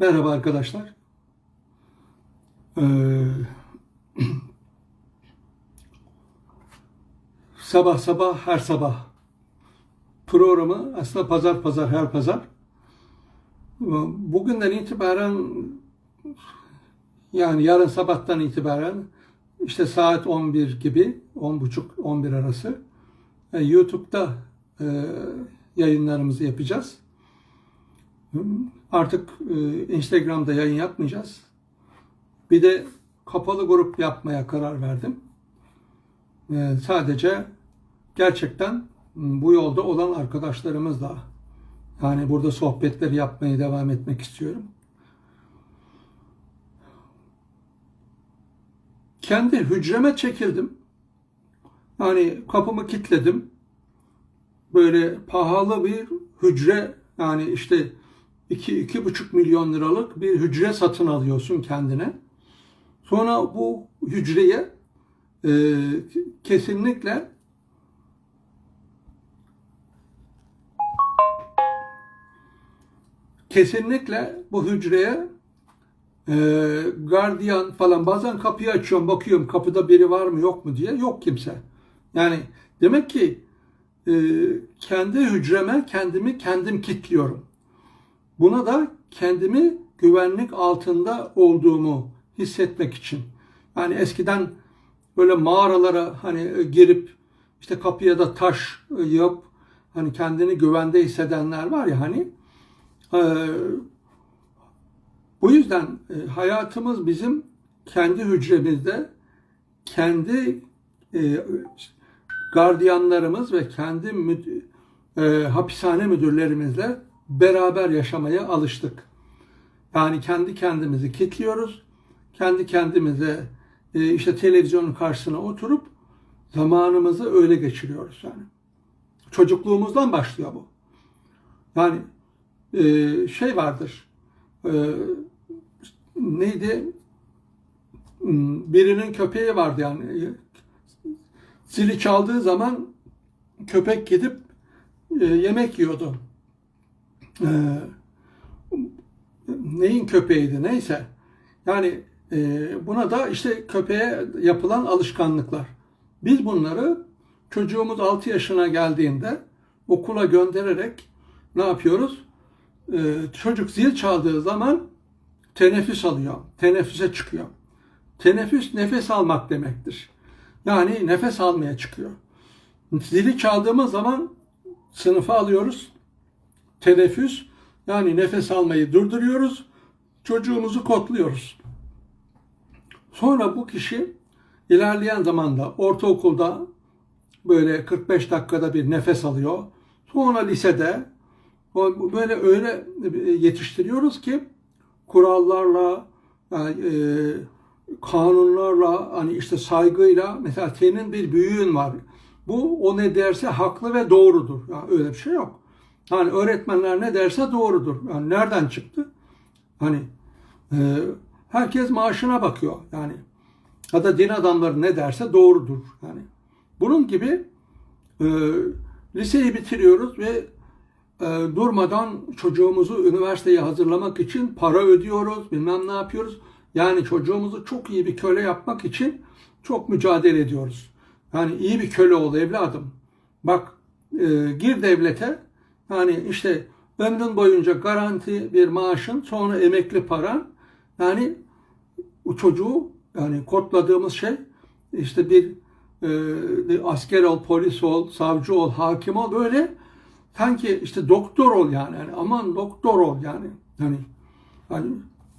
Merhaba arkadaşlar. Ee, sabah sabah her sabah programı aslında pazar pazar her pazar. Bugünden itibaren yani yarın sabahtan itibaren işte saat 11 gibi 10.30-11 arası e, YouTube'da e, yayınlarımızı yapacağız. Artık e, Instagram'da yayın yapmayacağız. Bir de kapalı grup yapmaya karar verdim. E, sadece gerçekten bu yolda olan arkadaşlarımızla yani burada sohbetleri yapmaya devam etmek istiyorum. Kendi hücreme çekildim. Yani kapımı kilitledim. Böyle pahalı bir hücre yani işte 2-2,5 milyon liralık bir hücre satın alıyorsun kendine. Sonra bu hücreye e, kesinlikle kesinlikle bu hücreye e, gardiyan falan bazen kapıyı açıyorum bakıyorum kapıda biri var mı yok mu diye yok kimse. Yani demek ki e, kendi hücreme kendimi kendim kilitliyorum. Buna da kendimi güvenlik altında olduğumu hissetmek için. Yani eskiden böyle mağaralara hani girip işte kapıya da taş yap hani kendini güvende hissedenler var ya hani e, bu yüzden e, hayatımız bizim kendi hücremizde kendi e, gardiyanlarımız ve kendi müd, e, hapishane müdürlerimizle beraber yaşamaya alıştık. Yani kendi kendimizi kilitliyoruz. Kendi kendimize e, işte televizyonun karşısına oturup zamanımızı öyle geçiriyoruz yani. Çocukluğumuzdan başlıyor bu. Yani e, şey vardır. E, neydi? Hmm, birinin köpeği vardı yani. Zili çaldığı zaman köpek gidip e, yemek yiyordu e, neyin köpeğiydi neyse. Yani e, buna da işte köpeğe yapılan alışkanlıklar. Biz bunları çocuğumuz 6 yaşına geldiğinde okula göndererek ne yapıyoruz? E, çocuk zil çaldığı zaman teneffüs alıyor. Teneffüse çıkıyor. Teneffüs nefes almak demektir. Yani nefes almaya çıkıyor. Zili çaldığımız zaman sınıfa alıyoruz teneffüs yani nefes almayı durduruyoruz. Çocuğumuzu kodluyoruz. Sonra bu kişi ilerleyen zamanda ortaokulda böyle 45 dakikada bir nefes alıyor. Sonra lisede böyle öyle yetiştiriyoruz ki kurallarla yani, e, kanunlarla hani işte saygıyla mesela senin bir büyüğün var. Bu o ne derse haklı ve doğrudur. Yani öyle bir şey yok. Hani öğretmenler ne derse doğrudur. Yani nereden çıktı? Hani e, herkes maaşına bakıyor. Yani ya da din adamları ne derse doğrudur. Yani bunun gibi e, liseyi bitiriyoruz ve e, durmadan çocuğumuzu üniversiteye hazırlamak için para ödüyoruz, bilmem ne yapıyoruz. Yani çocuğumuzu çok iyi bir köle yapmak için çok mücadele ediyoruz. Yani iyi bir köle ol evladım. Bak e, gir devlete yani işte ömrün boyunca garanti bir maaşın sonra emekli paran yani o çocuğu yani kodladığımız şey işte bir, e, asker ol, polis ol, savcı ol, hakim ol böyle sanki işte doktor ol yani. yani aman doktor ol yani. Yani, yani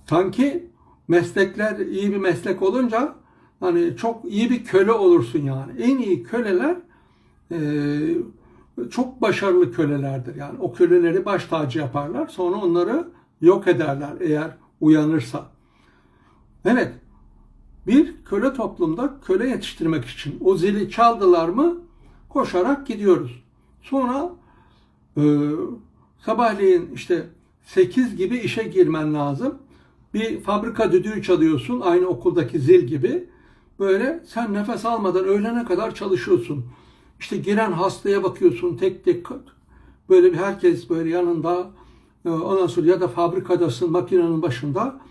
sanki meslekler iyi bir meslek olunca hani çok iyi bir köle olursun yani. En iyi köleler e, çok başarılı kölelerdir. Yani o köleleri baş tacı yaparlar. Sonra onları yok ederler eğer uyanırsa. Evet. Bir köle toplumda köle yetiştirmek için o zili çaldılar mı koşarak gidiyoruz. Sonra e, sabahleyin işte 8 gibi işe girmen lazım. Bir fabrika düdüğü çalıyorsun aynı okuldaki zil gibi. Böyle sen nefes almadan öğlene kadar çalışıyorsun. İşte giren hastaya bakıyorsun tek tek böyle bir herkes böyle yanında e, ondan sonra ya da fabrikadasın makinenin başında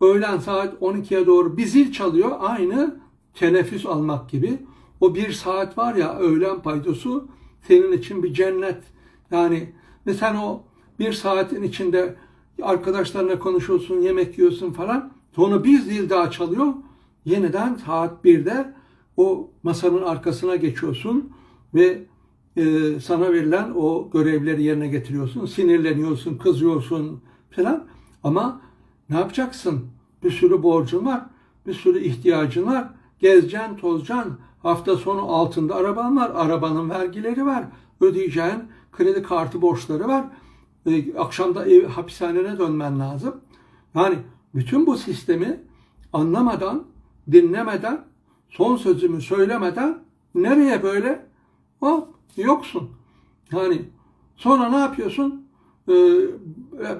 öğlen saat 12'ye doğru bir zil çalıyor aynı teneffüs almak gibi. O bir saat var ya öğlen paydosu senin için bir cennet. Yani ve sen o bir saatin içinde arkadaşlarla konuşuyorsun, yemek yiyorsun falan. Sonra bir zil daha çalıyor. Yeniden saat 1'de o masanın arkasına geçiyorsun ve e, sana verilen o görevleri yerine getiriyorsun. Sinirleniyorsun, kızıyorsun falan. Ama ne yapacaksın? Bir sürü borcun var, bir sürü ihtiyacın var. Gezeceksin, tozacaksın. Hafta sonu altında araban var, arabanın vergileri var. Ödeyeceğin kredi kartı borçları var. E, akşamda ev, hapishanene dönmen lazım. Yani bütün bu sistemi anlamadan, dinlemeden, son sözümü söylemeden nereye böyle? Hop, yoksun. Yani sonra ne yapıyorsun? Ee,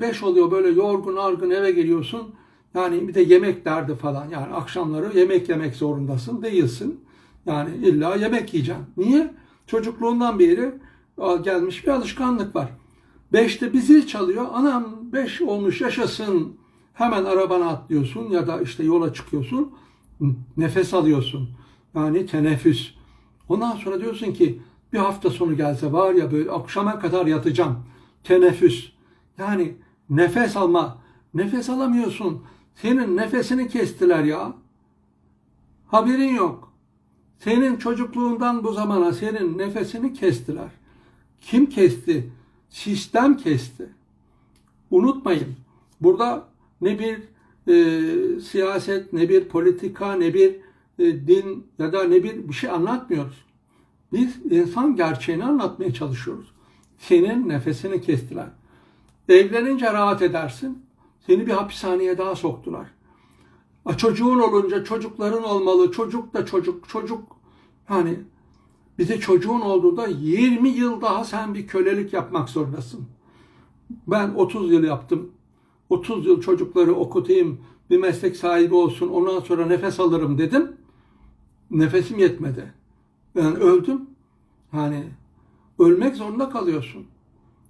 beş oluyor böyle yorgun argın eve geliyorsun. Yani bir de yemek derdi falan. Yani akşamları yemek yemek zorundasın. Değilsin. Yani illa yemek yiyeceksin. Niye? Çocukluğundan beri gelmiş bir alışkanlık var. Beşte bir zil çalıyor. Anam beş olmuş yaşasın. Hemen arabana atlıyorsun ya da işte yola çıkıyorsun. Nefes alıyorsun. Yani teneffüs. Ondan sonra diyorsun ki bir hafta sonu gelse var ya böyle akşama kadar yatacağım. Teneffüs. Yani nefes alma. Nefes alamıyorsun. Senin nefesini kestiler ya. Haberin yok. Senin çocukluğundan bu zamana senin nefesini kestiler. Kim kesti? Sistem kesti. Unutmayın. Burada ne bir e, siyaset, ne bir politika, ne bir e, din ya da ne bir bir şey anlatmıyoruz. Biz insan gerçeğini anlatmaya çalışıyoruz. Senin nefesini kestiler. Evlenince rahat edersin. Seni bir hapishaneye daha soktular. A, çocuğun olunca çocukların olmalı. Çocuk da çocuk, çocuk. Hani bize çocuğun olduğunda 20 yıl daha sen bir kölelik yapmak zorundasın. Ben 30 yıl yaptım. 30 yıl çocukları okutayım, bir meslek sahibi olsun, ondan sonra nefes alırım dedim. Nefesim yetmedi. Ben öldüm. Hani ölmek zorunda kalıyorsun.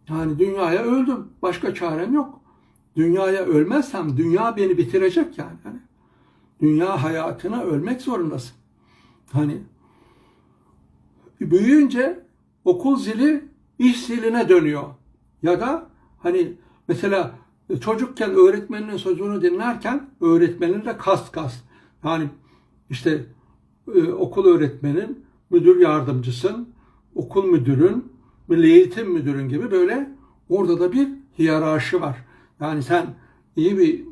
Yani dünyaya öldüm. Başka çarem yok. Dünyaya ölmezsem dünya beni bitirecek yani. Hani dünya hayatına ölmek zorundasın. Hani büyüyünce okul zili iş ziline dönüyor. Ya da hani mesela çocukken öğretmeninin sözünü dinlerken öğretmenin de kas kas. Yani işte e, okul öğretmenin, müdür yardımcısın, okul müdürün, milli eğitim müdürün gibi böyle orada da bir hiyerarşi var. Yani sen iyi bir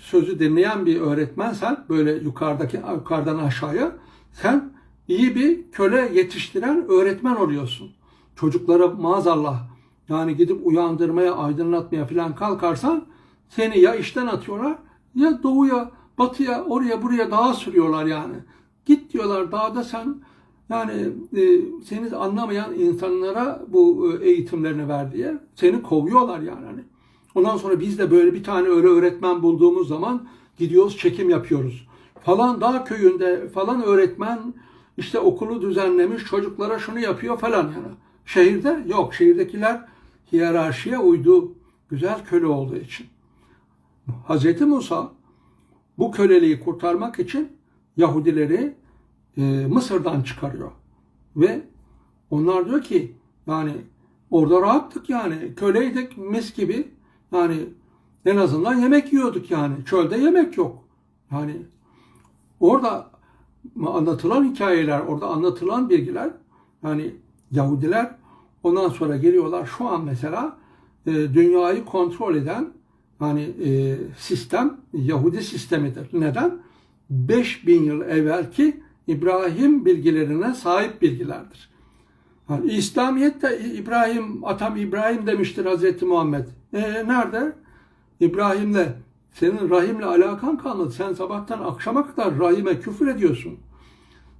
sözü dinleyen bir öğretmensen böyle yukarıdaki yukarıdan aşağıya sen iyi bir köle yetiştiren öğretmen oluyorsun. Çocuklara maazallah yani gidip uyandırmaya, aydınlatmaya falan kalkarsan seni ya işten atıyorlar ya doğuya, batıya, oraya buraya dağa sürüyorlar yani. Git diyorlar dağda sen yani e, seni anlamayan insanlara bu e, eğitimlerini ver diye seni kovuyorlar yani. Hani. Ondan sonra biz de böyle bir tane öyle öğretmen bulduğumuz zaman gidiyoruz çekim yapıyoruz. Falan dağ köyünde falan öğretmen işte okulu düzenlemiş çocuklara şunu yapıyor falan yani. Şehirde yok. Şehirdekiler hiyerarşiye uydu. Güzel köle olduğu için. Hz. Musa bu köleliği kurtarmak için Yahudileri e, Mısır'dan çıkarıyor. Ve onlar diyor ki yani orada rahattık yani köleydik mis gibi yani en azından yemek yiyorduk yani çölde yemek yok. Yani orada anlatılan hikayeler, orada anlatılan bilgiler yani Yahudiler ondan sonra geliyorlar şu an mesela e, dünyayı kontrol eden yani e, sistem Yahudi sistemidir. Neden? 5000 yıl evvelki İbrahim bilgilerine sahip bilgilerdir. Yani İslamiyet'te İbrahim, atam İbrahim demiştir Hazreti Muhammed. E, nerede? İbrahim'le senin rahimle alakan kalmadı. Sen sabahtan akşama kadar rahime küfür ediyorsun.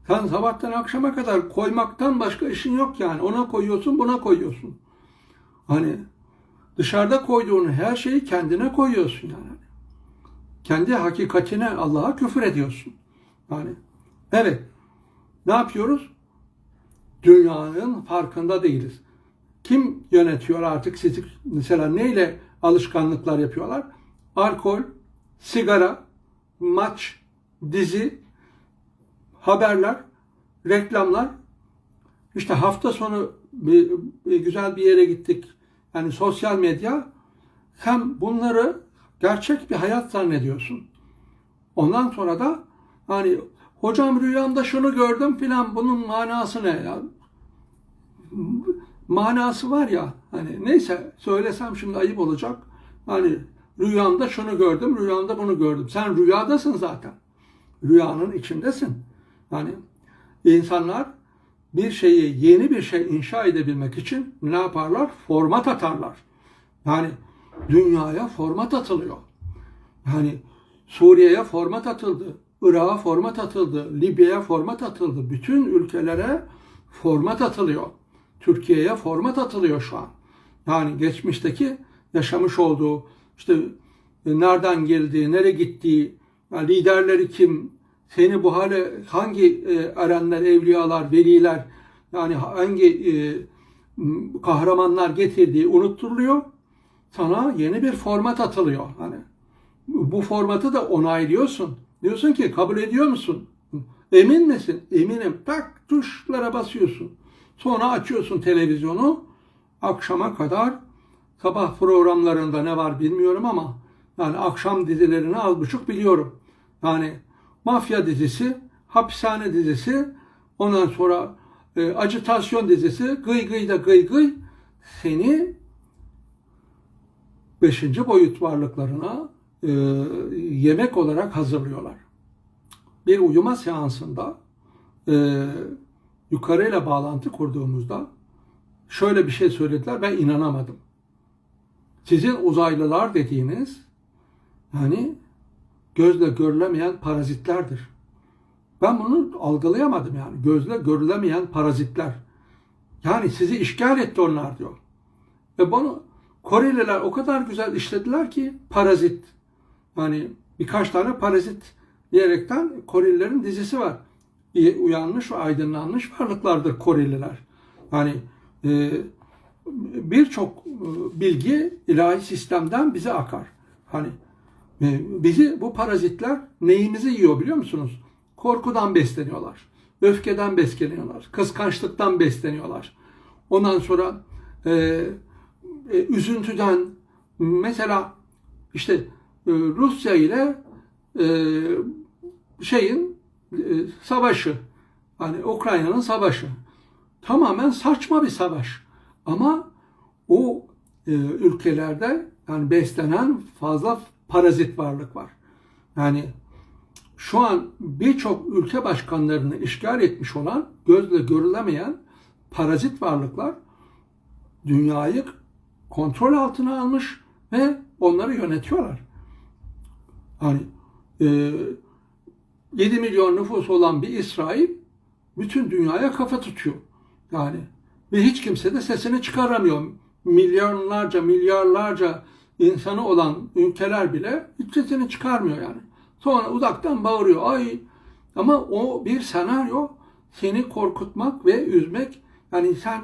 Sen sabahtan akşama kadar koymaktan başka işin yok yani. Ona koyuyorsun, buna koyuyorsun. Hani dışarıda koyduğun her şeyi kendine koyuyorsun yani. Kendi hakikatine Allah'a küfür ediyorsun. Yani evet. Ne yapıyoruz? Dünyanın farkında değiliz. Kim yönetiyor artık sizi mesela neyle alışkanlıklar yapıyorlar. Alkol, sigara, maç, dizi, haberler, reklamlar. İşte hafta sonu bir, bir güzel bir yere gittik. Yani sosyal medya hem bunları gerçek bir hayat zannediyorsun. Ondan sonra da hani hocam rüyamda şunu gördüm filan bunun manası ne ya? Manası var ya hani neyse söylesem şimdi ayıp olacak. Hani rüyamda şunu gördüm, rüyamda bunu gördüm. Sen rüyadasın zaten. Rüyanın içindesin. Yani insanlar bir şeyi yeni bir şey inşa edebilmek için ne yaparlar? Format atarlar. Yani dünyaya format atılıyor. Yani Suriye'ye format atıldı, Irak'a format atıldı, Libya'ya format atıldı. Bütün ülkelere format atılıyor. Türkiye'ye format atılıyor şu an. Yani geçmişteki yaşamış olduğu işte e, nereden geldiği, nereye gittiği, yani liderleri kim, seni bu hale hangi e, erenler, evliyalar, veliler yani hangi e, kahramanlar getirdiği unutturuluyor. Sana yeni bir format atılıyor. Hani bu formatı da onaylıyorsun. Diyorsun ki kabul ediyor musun? Emin misin? Eminim. Tak tuşlara basıyorsun. Sonra açıyorsun televizyonu. Akşama kadar sabah programlarında ne var bilmiyorum ama yani akşam dizilerini az buçuk biliyorum. Yani mafya dizisi, hapishane dizisi, ondan sonra e, acitasyon dizisi, gıy gıy da gıy gıy seni beşinci boyut varlıklarına e, yemek olarak hazırlıyorlar. Bir uyuma seansında e, yukarıyla bağlantı kurduğumuzda şöyle bir şey söylediler ben inanamadım. Sizin uzaylılar dediğiniz yani gözle görülemeyen parazitlerdir. Ben bunu algılayamadım yani. Gözle görülemeyen parazitler. Yani sizi işgal etti onlar diyor. Ve bunu Koreliler o kadar güzel işlediler ki parazit. Yani birkaç tane parazit diyerekten Korelilerin dizisi var. Uyanmış ve aydınlanmış varlıklardır Koreliler. Yani e, birçok e, bilgi ilahi sistemden bize akar. Hani e, bizi bu parazitler neyimizi yiyor biliyor musunuz? Korkudan besleniyorlar. Öfkeden besleniyorlar. Kıskançlıktan besleniyorlar. Ondan sonra e, e, üzüntüden mesela işte Rusya ile e, şeyin e, savaşı hani Ukrayna'nın savaşı tamamen saçma bir savaş ama o e, ülkelerde yani beslenen fazla parazit varlık var. Yani şu an birçok ülke başkanlarını işgal etmiş olan gözle görülemeyen parazit varlıklar dünyayı kontrol altına almış ve onları yönetiyorlar. Hani e, 7 milyon nüfus olan bir İsrail bütün dünyaya kafa tutuyor. Yani ve hiç kimse de sesini çıkaramıyor. Milyonlarca, milyarlarca insanı olan ülkeler bile hiç sesini çıkarmıyor yani. Sonra uzaktan bağırıyor. Ay ama o bir senaryo seni korkutmak ve üzmek. Yani sen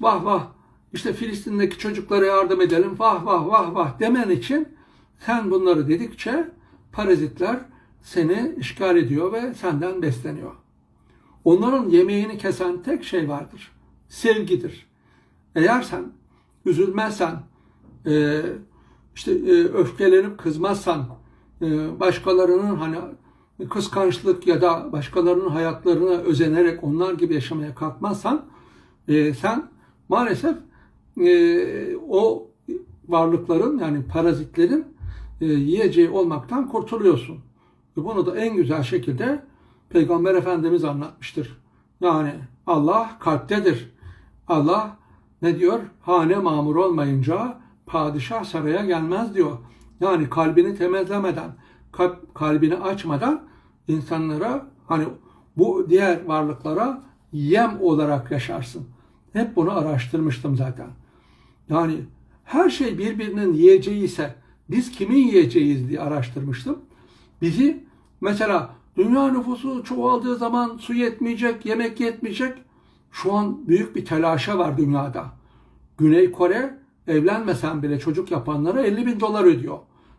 vah vah işte Filistin'deki çocuklara yardım edelim vah vah vah vah demen için sen bunları dedikçe parazitler seni işgal ediyor ve senden besleniyor. Onların yemeğini kesen tek şey vardır. Sevgidir. Eğer sen üzülmezsen, e, işte e, öfkelenip kızmazsan, e, başkalarının hani kıskançlık ya da başkalarının hayatlarına özenerek onlar gibi yaşamaya kalkmazsan, sen maalesef o varlıkların yani parazitlerin e, yiyeceği olmaktan kurtuluyorsun. Ve bunu da en güzel şekilde Peygamber Efendimiz anlatmıştır. Yani Allah kalptedir. Allah ne diyor? Hane mamur olmayınca padişah saraya gelmez diyor. Yani kalbini temizlemeden, kalbini açmadan insanlara hani bu diğer varlıklara yem olarak yaşarsın. Hep bunu araştırmıştım zaten. Yani her şey birbirinin yiyeceği ise biz kimin yiyeceğiz diye araştırmıştım. Bizi mesela dünya nüfusu çoğaldığı zaman su yetmeyecek, yemek yetmeyecek. Şu an büyük bir telaşa var dünyada. Güney Kore evlenmesen bile çocuk yapanlara 50 bin dolar ödüyor.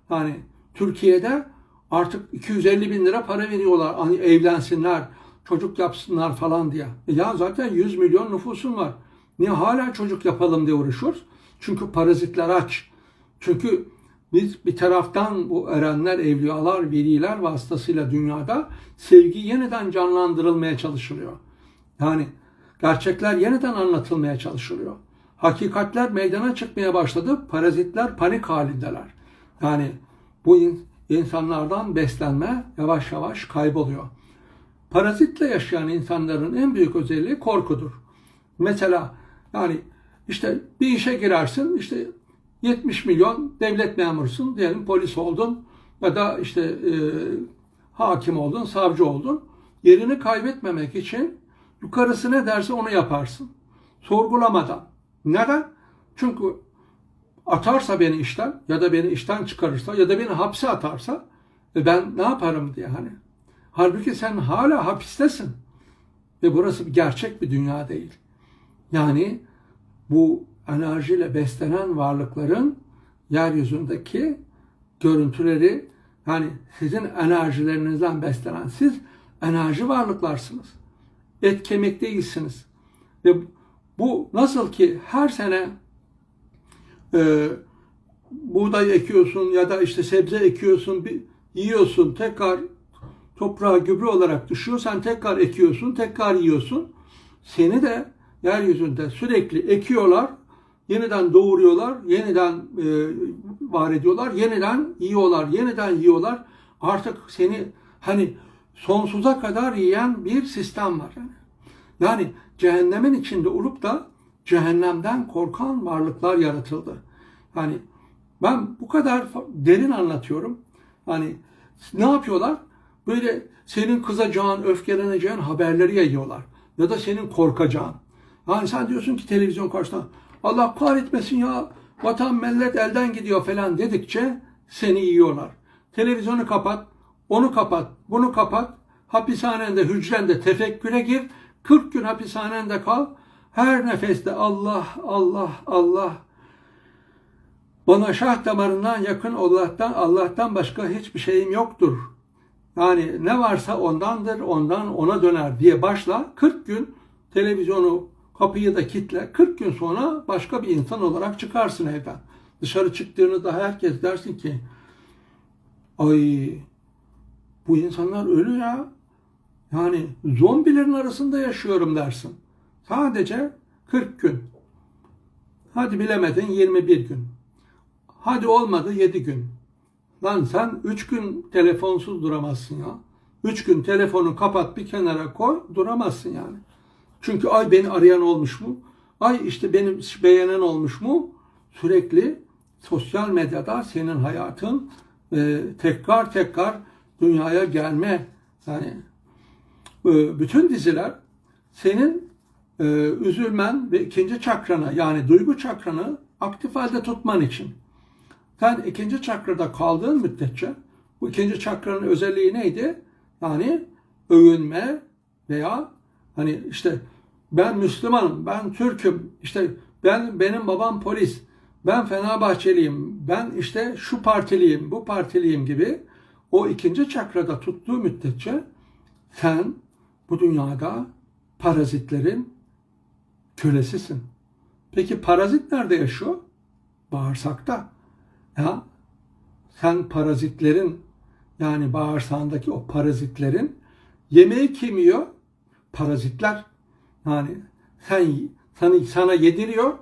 Yani Türkiye'de artık 250 bin lira para veriyorlar. Hani evlensinler, çocuk yapsınlar falan diye. E ya zaten 100 milyon nüfusun var. Niye hala çocuk yapalım diye uğraşıyoruz? Çünkü parazitler aç. Çünkü biz bir taraftan bu erenler, evliyalar, veliler vasıtasıyla dünyada sevgi yeniden canlandırılmaya çalışılıyor. Yani gerçekler yeniden anlatılmaya çalışılıyor. Hakikatler meydana çıkmaya başladı. Parazitler panik halindeler. Yani bu insanlardan beslenme yavaş yavaş kayboluyor. Parazitle yaşayan insanların en büyük özelliği korkudur. Mesela yani işte bir işe girersin işte 70 milyon devlet memurusun diyelim polis oldun ya da işte e, hakim oldun, savcı oldun. Yerini kaybetmemek için yukarısı ne derse onu yaparsın. Sorgulamadan. Neden? Çünkü atarsa beni işten ya da beni işten çıkarırsa ya da beni hapse atarsa e ben ne yaparım diye hani. Halbuki sen hala hapistesin. Ve burası gerçek bir dünya değil. Yani bu enerjiyle beslenen varlıkların yeryüzündeki görüntüleri yani sizin enerjilerinizden beslenen siz enerji varlıklarsınız. Et kemik değilsiniz. Ve bu nasıl ki her sene e, buğday ekiyorsun ya da işte sebze ekiyorsun, bir, yiyorsun, tekrar toprağa gübre olarak düşüyor, sen tekrar ekiyorsun, tekrar yiyorsun. Seni de yeryüzünde sürekli ekiyorlar, yeniden doğuruyorlar, yeniden e, var ediyorlar, yeniden yiyorlar, yeniden yiyorlar. Artık seni hani sonsuza kadar yiyen bir sistem var. Yani, yani cehennemin içinde olup da cehennemden korkan varlıklar yaratıldı. Yani ben bu kadar derin anlatıyorum. Hani ne yapıyorlar? Böyle senin kızacağın, öfkeleneceğin haberleri yayıyorlar. Ya da senin korkacağın. Yani sen diyorsun ki televizyon karşısında Allah kahretmesin ya vatan millet elden gidiyor falan dedikçe seni yiyorlar. Televizyonu kapat, onu kapat, bunu kapat. Hapishanende, hücrende tefekküre gir. 40 gün hapishanende kal. Her nefeste Allah, Allah, Allah. Bana şah damarından yakın Allah'tan, Allah'tan başka hiçbir şeyim yoktur. Yani ne varsa ondandır, ondan ona döner diye başla. 40 gün televizyonu kapıyı da kitle. 40 gün sonra başka bir insan olarak çıkarsın evden. Dışarı çıktığınızda herkes dersin ki ay bu insanlar ölü ya. Yani zombilerin arasında yaşıyorum dersin. Sadece 40 gün. Hadi bilemedin 21 gün. Hadi olmadı 7 gün. Lan sen 3 gün telefonsuz duramazsın ya. 3 gün telefonu kapat bir kenara koy duramazsın yani. Çünkü ay beni arayan olmuş mu? Ay işte benim beğenen olmuş mu? Sürekli sosyal medyada senin hayatın e, tekrar tekrar dünyaya gelme yani e, bütün diziler senin e, üzülmen ve ikinci çakranı yani duygu çakranı aktif halde tutman için. Sen ikinci çakrada kaldığın müddetçe bu ikinci çakranın özelliği neydi? Yani övünme veya hani işte ben Müslümanım, ben Türk'üm, işte ben benim babam polis, ben Fenerbahçeliyim, ben işte şu partiliyim, bu partiliyim gibi o ikinci çakrada tuttuğu müddetçe sen bu dünyada parazitlerin kölesisin. Peki parazit nerede yaşıyor? Bağırsakta. Ya sen parazitlerin yani bağırsağındaki o parazitlerin yemeği kim yiyor? Parazitler. Yani sen sana, sana yediriyor.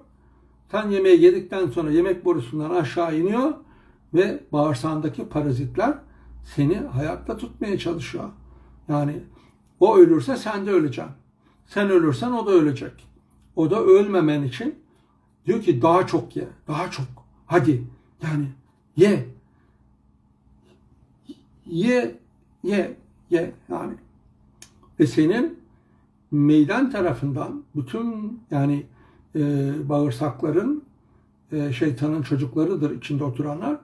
Sen yemeği yedikten sonra yemek borusundan aşağı iniyor ve bağırsağındaki parazitler seni hayatta tutmaya çalışıyor. Yani o ölürse sen de öleceksin. Sen ölürsen o da ölecek. O da ölmemen için diyor ki daha çok ye, daha çok. Hadi yani ye. Ye, ye, ye yani. Ve senin meydan tarafından bütün yani e, bağırsakların e, şeytanın çocuklarıdır içinde oturanlar.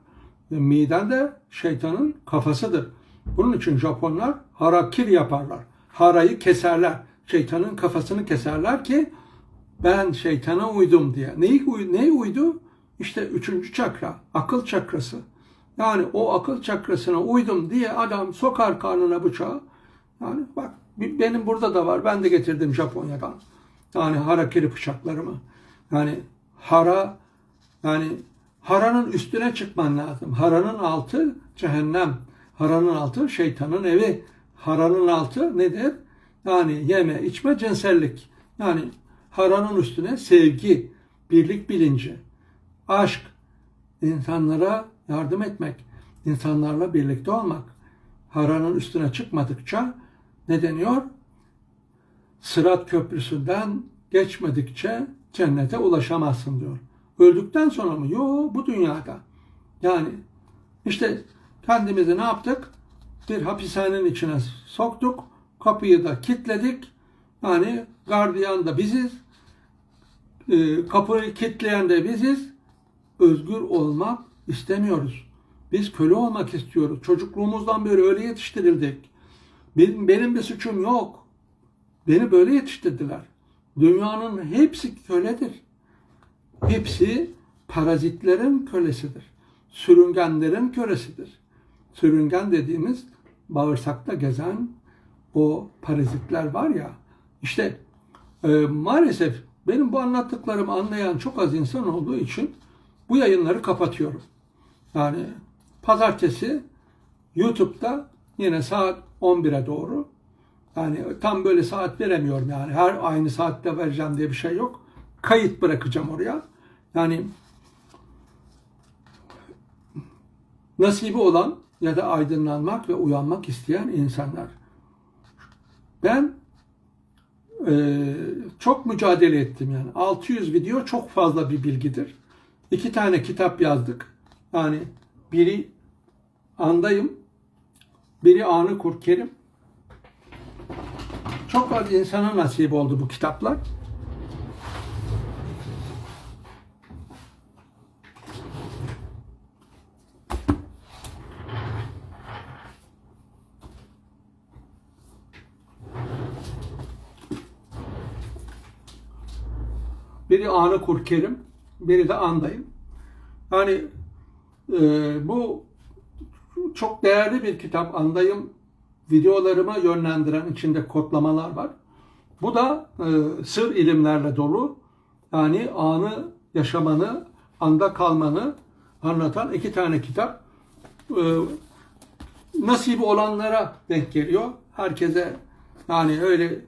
Ve miden de şeytanın kafasıdır. Bunun için Japonlar harakiri yaparlar. Harayı keserler. Şeytanın kafasını keserler ki ben şeytana uydum diye. Neyi, neye uydu? işte üçüncü çakra, akıl çakrası. Yani o akıl çakrasına uydum diye adam sokar karnına bıçağı. Yani bak benim burada da var. Ben de getirdim Japonya'dan. Yani harakiri bıçaklarımı. Yani hara yani haranın üstüne çıkman lazım. Haranın altı cehennem. Haranın altı şeytanın evi. Haranın altı nedir? Yani yeme, içme, cinsellik. Yani haranın üstüne sevgi, birlik bilinci, aşk, insanlara yardım etmek, insanlarla birlikte olmak. Haranın üstüne çıkmadıkça ne deniyor? Sırat köprüsünden geçmedikçe cennete ulaşamazsın diyor. Öldükten sonra mı? Yok bu dünyada. Yani işte kendimizi ne yaptık? Bir hapishanenin içine soktuk. Kapıyı da kilitledik. Yani gardiyan da biziz. E, kapıyı kilitleyen de biziz. Özgür olmak istemiyoruz. Biz köle olmak istiyoruz. Çocukluğumuzdan beri öyle yetiştirildik. Benim, benim bir suçum yok. Beni böyle yetiştirdiler. Dünyanın hepsi köledir. Hepsi parazitlerin kölesidir. Sürüngenlerin kölesidir. Sürüngen dediğimiz bağırsakta gezen o parazitler var ya. İşte e, maalesef benim bu anlattıklarımı anlayan çok az insan olduğu için bu yayınları kapatıyorum. Yani pazartesi YouTube'da yine saat 11'e doğru yani tam böyle saat veremiyorum yani. Her aynı saatte vereceğim diye bir şey yok. Kayıt bırakacağım oraya. Yani nasibi olan ya da aydınlanmak ve uyanmak isteyen insanlar. Ben e, çok mücadele ettim yani. 600 video çok fazla bir bilgidir. İki tane kitap yazdık. Yani biri andayım, biri anı kur kerim. Çok az insana nasip oldu bu kitaplar. Biri anı kur kerim, biri de andayım. Yani e, bu çok değerli bir kitap. Andayım videolarıma yönlendiren içinde kodlamalar var. Bu da e, sır ilimlerle dolu. Yani anı yaşamanı, anda kalmanı anlatan iki tane kitap. E, nasibi olanlara denk geliyor. Herkese yani öyle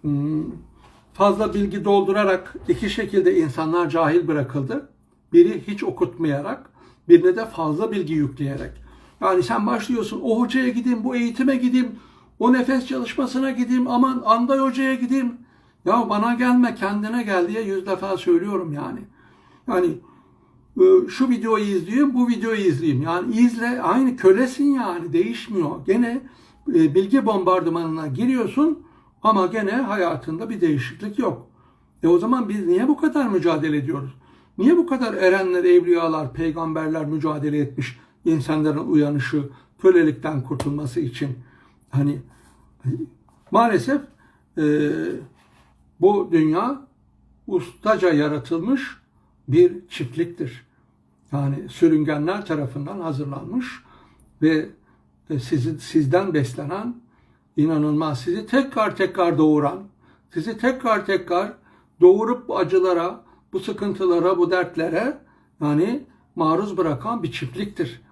hmm, fazla bilgi doldurarak iki şekilde insanlar cahil bırakıldı. Biri hiç okutmayarak, birine de fazla bilgi yükleyerek. Yani sen başlıyorsun o hocaya gideyim, bu eğitime gideyim, o nefes çalışmasına gideyim, aman Anday hocaya gideyim. Ya bana gelme kendine gel diye yüz defa söylüyorum yani. Yani e, şu videoyu izleyeyim, bu videoyu izleyeyim. Yani izle, aynı kölesin yani değişmiyor. Gene e, bilgi bombardımanına giriyorsun ama gene hayatında bir değişiklik yok. E o zaman biz niye bu kadar mücadele ediyoruz? Niye bu kadar erenler, evliyalar, peygamberler mücadele etmiş insanların uyanışı, kölelikten kurtulması için? Hani maalesef e, bu dünya ustaca yaratılmış bir çiftliktir. Yani sürüngenler tarafından hazırlanmış ve e, sizi, sizden beslenen inanılmaz sizi tekrar tekrar doğuran, sizi tekrar tekrar doğurup bu acılara, bu sıkıntılara, bu dertlere yani maruz bırakan bir çiftliktir.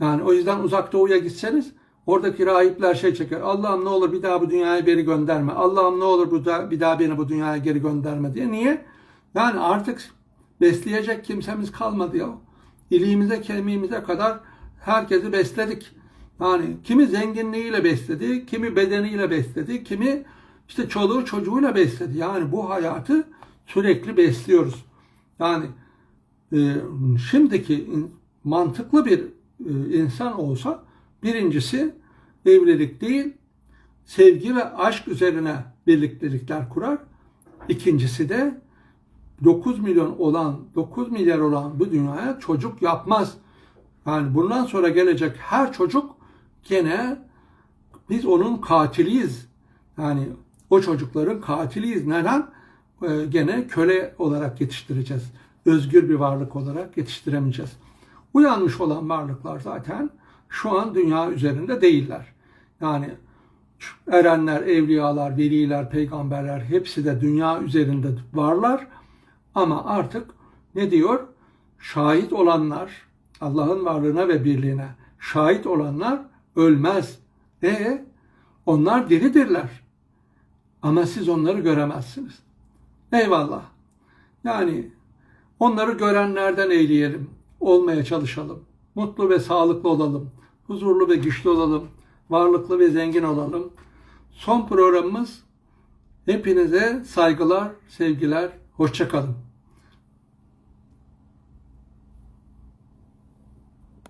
Yani o yüzden uzak doğuya gitseniz oradaki rahipler şey çeker. Allah'ım ne olur bir daha bu dünyaya beni gönderme. Allah'ım ne olur bu da, bir daha beni bu dünyaya geri gönderme diye. Niye? Yani artık besleyecek kimsemiz kalmadı ya. İliğimize, kemiğimize kadar herkesi besledik. Yani kimi zenginliğiyle besledi, kimi bedeniyle besledi, kimi işte çoluğu çocuğuyla besledi. Yani bu hayatı sürekli besliyoruz. Yani e, şimdiki mantıklı bir insan olsa birincisi evlilik değil, sevgi ve aşk üzerine birliktelikler kurar. İkincisi de 9 milyon olan, 9 milyar olan bu dünyaya çocuk yapmaz. Yani bundan sonra gelecek her çocuk gene biz onun katiliyiz. Yani o çocukların katiliyiz. Neden? Ee, gene köle olarak yetiştireceğiz. özgür bir varlık olarak yetiştiremeyeceğiz. Uyanmış olan varlıklar zaten şu an dünya üzerinde değiller. Yani erenler, evliyalar, veliler, peygamberler hepsi de dünya üzerinde varlar. Ama artık ne diyor? Şahit olanlar, Allah'ın varlığına ve birliğine şahit olanlar ölmez. E onlar diridirler. Ama siz onları göremezsiniz. Eyvallah. Yani onları görenlerden eyleyelim. Olmaya çalışalım. Mutlu ve sağlıklı olalım. Huzurlu ve güçlü olalım. Varlıklı ve zengin olalım. Son programımız hepinize saygılar, sevgiler. Hoşçakalın.